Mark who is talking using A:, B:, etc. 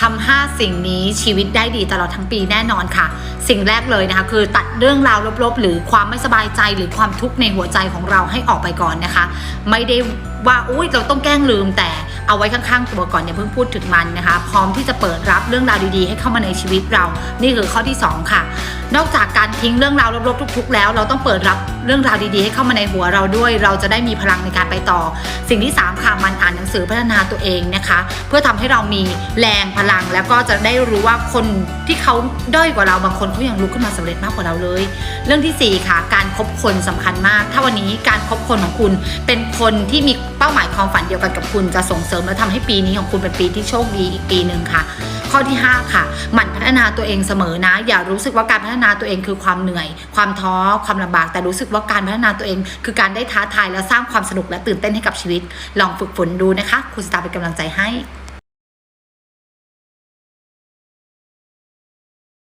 A: ทำห้าสิ่งนี้ชีวิตได้ดีตลอดทั้งปีแน่นอนค่ะ สิ่งแรกเลยนะคะ คือตัดเรื่องราวลบๆ หรือความไม่สบายใจหรือความทุกข์ในหัวใจของเราให้ออกไปก่อนนะคะ ไม่ได้ว่าอุ้ยเราต้องแกล้งลืมแต่ เอาไว้ข้างๆตัวก่อนอย่าเพิ่งพูดถึงมันนะคะ พร้อมที่จะเปิดรับเรื่องราวดีๆ ให้เข้ามาในชีวิตเรา นี่คือข้อที่สองค่ะ นอกจากการทิ้งเรื่องราวลบๆทุก ๆ แล้ว เราต้องเปิดรับเรื่องราวดีๆ ให้เข้ามาในหัวเราด้วย เราจะได้มีพลังในการไปต่อ สิ่งที่สามค่ะ มันอ่านหนังสือพัฒนาตัวเองนะคะ เพื่อทำให้เรามีแรงพลัง แล้วก็จะได้รู้ว่าคนที่เขาด้อยกว่าเราบางคนเขายังลุกขึ้นมาสำเร็จมากกว่าเราเลย เรื่องที่สี่ค่ะ การคบคนสำคัญมาก ถ้าวันนี้การคบคนของคุณเป็นคนที่มีเป้าหมายความฝันเดียวกันกับคุณจะส่งเสริมและทำให้ปีนี้ของคุณเป็นปีที่โชคดีอีกปีหนึ่งค่ะ ข้อที่ 5 ค่ะหมั่นพัฒนาตัวเองเสมอนะ อย่ารู้สึกว่าการพัฒนาตัวเองคือความเหนื่อย ความท้อความลำบาก แต่รู้สึกว่าการพัฒนาตัวเอง คือการได้ท้าทายและสร้างความสนุกและตื่นเต้นให้กับชีวิต ลองฝึกฝนดูนะคะ คุณสตาร์เป็นกำลังใจให้